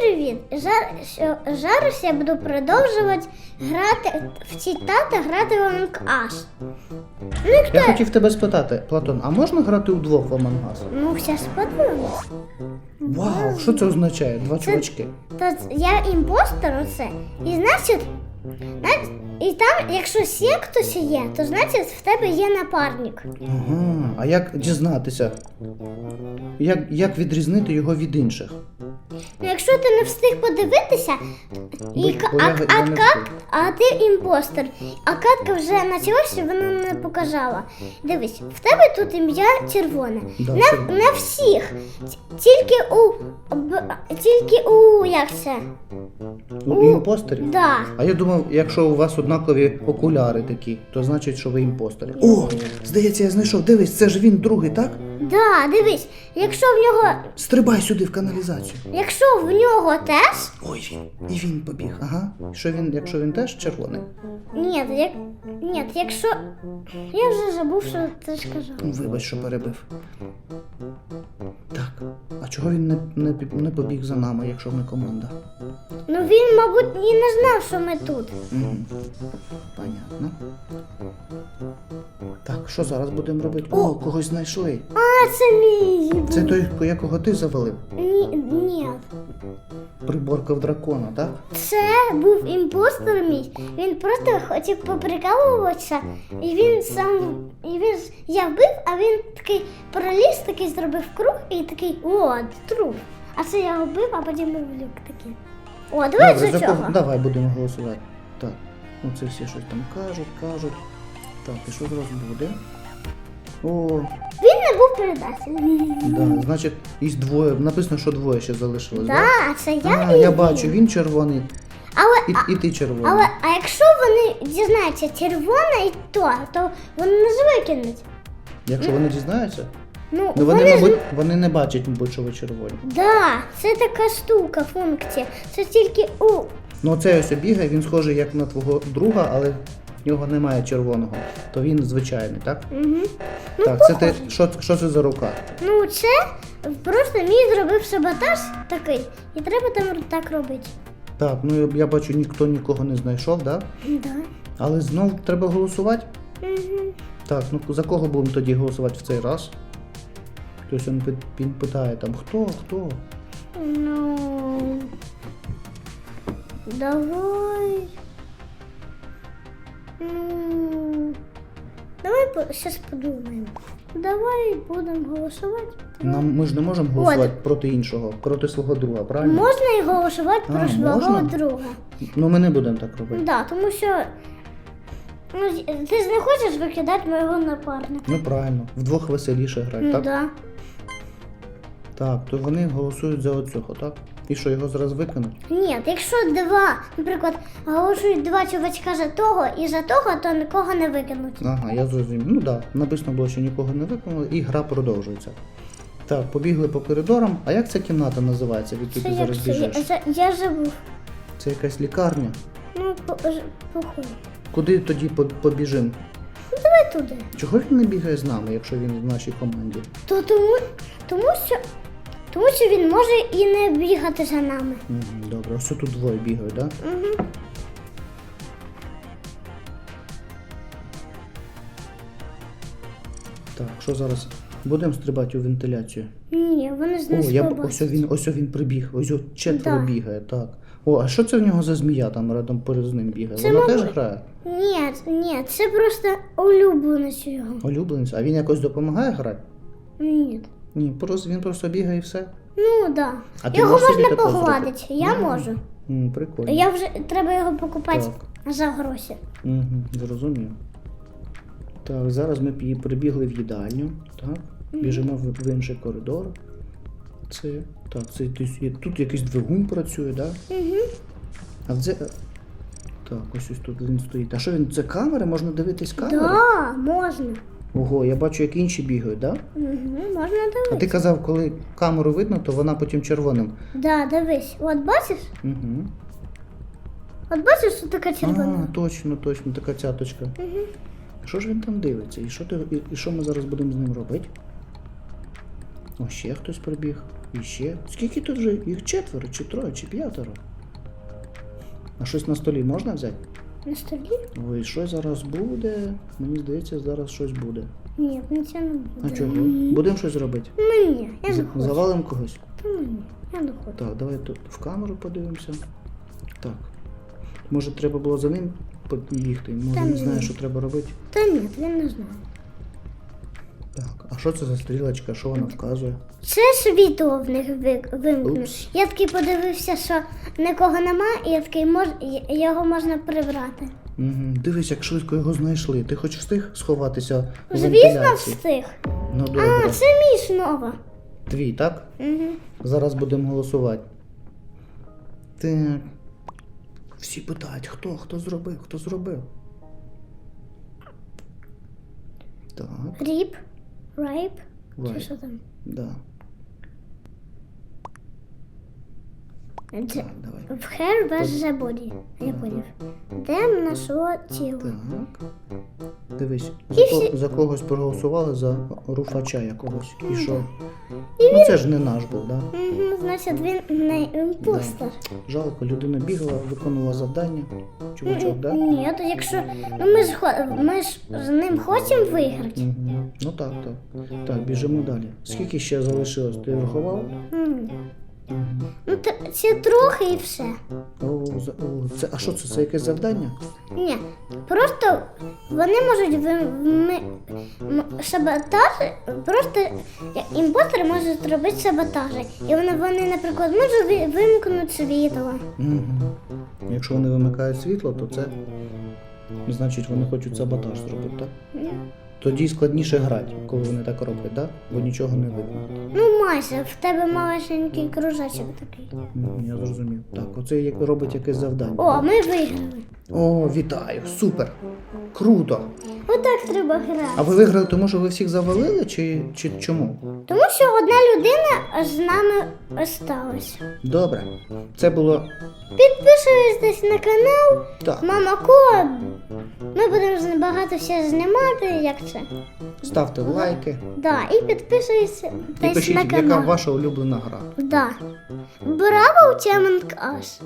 привіт! Жар... що- Зараз я буду продовжувати грати в ці тата грати в Among Us. Ну, і хто? Я хотів тебе спитати, Платон, а можна грати удвох в Among Us? Ну, зараз подивимось. Вау, що це означає? Два чувачки. То я імпостер оце. І значить, і там, якщо ще хтось є, то значить в тебе є напарник. Ага, а як дізнатися? Як, як відрізнити його від інших? Ну, якщо ти не встиг подивитися, і, Бо- бо а, я- а, я не кат, встиг. а ти імпостер, а катка вже почалася, вона не показала. Дивись, в тебе тут ім'я червоне. Да, не, червоне. не всіх. Т- Тільки у б- тільки у як це? У імпостерів? Да. А я думав, якщо у вас однакові окуляри такі, то значить, що ви імпостери. О, здається, я знайшов. Дивись, це ж він другий, так? Да, дивись, якщо в нього, Стрибай сюди в каналізацію. якщо в нього теж, Ой, він. І він побіг. Ага. Що він, якщо він теж червоний? ні, як, ні, якщо я вже забув, що ти ж казав. Ну, Вибач, що перебив. Так, а чого він не, не, не побіг за нами, якщо ми команда? Ну він, мабуть, і не знав, що ми тут. Мгм. Понятно. Так, що зараз будемо робити? О, когось знайшли. А, це мій. Це той, якого ти завалив? Ні, ні. Приборкав дракона, так? Це був імпостер мій. Він просто хотів поприкалуватися, і він сам. І він ж- я вбив, а він такий проліз, такий зробив круг і такий о, труп. А це я вбив, а потім люк такий. О, давай Добре, за за? Давай будемо голосувати. Так, ну це всі щось там кажуть, кажуть. Так, і що зараз буде? О, Він не був предателем. да, значить, із двоє. Написано, що двоє ще залишилось. да? Так, це я. А, і я він. бачу, він червоний, Але, і, і ти червоний. але а якщо вони дізнаються червона і то, то вони нас викинуть. Якщо вони дізнаються, Ну, ну вони, ж- мабуть, вони не бачать, мабуть, що ви червоні. Да, це така штука, функція. Це тільки у. Ну оцей ось бігає, він схожий як на твого друга, але в нього немає червоного. То він звичайний, так? Угу. так, це ти. Що, що це за рука? Ну, це просто мій зробив саботаж такий, і треба там так робити. Так, ну я- я бачу, ніхто нікого не знайшов, да? Да. Але знов треба голосувати. Угу. Так, ну за кого будемо тоді голосувати в цей раз? Хтось він, пи- він питає там хто, хто? Ну. Давай. Ну. Давай зараз подумаємо. Давай будемо голосувати. Нам ми ж не можемо голосувати проти іншого, проти свого друга, правильно? Можна і голосувати А, про свого можна? друга. Ну ми не будемо так робити. Да, тому що ну, ти ж не хочеш викидати моєго напарника. Ну правильно, вдвох веселіше грати, так? Да. Так, то вони голосують за оцього, так? І що, його зараз викинуть? Ні, якщо два, наприклад, голосують два чувачка за того і за того, то нікого не викинуть. Ага, я зрозумів. Ну так, да, написано було, що нікого не виконали, і гра продовжується. Так, побігли по коридорам. А як ця кімната називається, в якій ти зараз це? Я, біжиш? я, я забув. Це якась лікарня. Ну, по- похуй. Куди тоді по- побіжимо? Ну, давай туди. Чого він не бігає з нами, якщо він в нашій команді? То тому, тому що. Тому що він може і не бігати за нами. Мгм, Добре, ось тут двоє бігають, так? Да? Угу. Так, що зараз? Будемо стрибати у вентиляцію. Ні, вони з О, нас я б- побачать. ось він, ось він прибіг, ось от четверо Да. бігає, так. О, а що це в нього за змія там рядом перед ним бігає? Це, Вона мабуть- теж грає? Ні, ні, це просто улюбленець його. Улюбленець, а він якось допомагає грати? Ні. Ні, просто він просто бігає і все. Ну да. А ти Його можеш собі можна такого погладити. зробити? Я Ну, можу. М, прикольно. Я вже треба його покупати Так. за гроші. Угу, зрозумів. Так, зараз ми пі- прибігли в їдальню. Так. Біжимо в, в інший коридор. Це. Так, це є- тут якийсь двигун працює, так? Угу. А це. Так, ось ось тут він стоїть. А що він? Це камери? Можна дивитись камери? Да, можна. Ого, я бачу, як інші бігають, так? Да? Угу, можна А ти казав, коли камеру видно, то вона потім червоним. Да, дивись. От бачиш? Угу. От бачиш, що така червона? А, точно, точно, така цяточка. Угу. Що ж він там дивиться? І що, ти, і, і що ми зараз будемо з ним робити? О, ще хтось прибіг. І ще. Скільки тут вже? Їх четверо, чи троє, чи п'ятеро. А щось на столі можна взяти? На столі? Ой, щось зараз буде. Мені здається, зараз щось буде. Ні, нічого не буде. А чого? Будемо щось робити? Ну ні, я не хочу. Завалимо когось. Та ну ні, я не хочу. Так, давай тут в камеру подивимося. Так. Може треба було за ним побігти? Може Та він ні. знає, що треба робити. Та ні, він не знає. Так, а що це за стрілочка? Що вона вказує? Це світло в них ви- Я такий подивився, що нікого нема, і я такий мож... його можна прибрати. Угу. Дивись, як швидко його знайшли. Ти хоч встиг сховатися у Звісно, вентиляції? встиг. Ну А, це мій знову. Твій, так? Угу. Зараз будемо голосувати. Так. Всі питають, хто, хто зробив, хто зробив. Так, Ріп, райп, чи Right. що там? да. Це давай. в hair без the body. Я поняв. Де нашло тіло? Так. Дивись, за, ко- за когось проголосували за руфача якогось. І що? Ну це ж не наш був, да? Значить, він не імпостер. Жалко, людина бігла, виконувала завдання. Чувачок, да? Ні, то якщо ну ми ж хо- ми ж з ним хочемо виграти. Мгм. Ну так, так. Так, біжимо далі. Скільки ще залишилось? Ти врахував? М. Ну та це трохи і все. О, за- о, це, а що це? Це якесь завдання? Ні, просто вони можуть ви, ми, м- саботажі, просто як імпостери можуть робити саботажі. І вони, вони наприклад, можуть ви- вимкнути світло. Угу. Якщо вони вимикають світло, то це значить вони хочуть саботаж зробити, так? Ні. Тоді складніше грати, коли вони так роблять, да? Бо нічого не видно. Ну, майже, в тебе маленький кружечок такий. Ну, Я зрозумів. Так, оце як робить якесь завдання. О, ми виграли. О, вітаю! Супер! Круто! Отак треба грати. А ви виграли, тому що ви всіх завалили, чи, чи чому? Тому що одна людина з нами осталась. Добре. Це було Підписуйтесь на канал так. Мама Ко. Ми будемо багато все знімати, як це. Ставте лайки Да, і підписуйтесь і пишіть, на яка канал. ваша улюблена гра. Да. Браво, Тямонг Ас.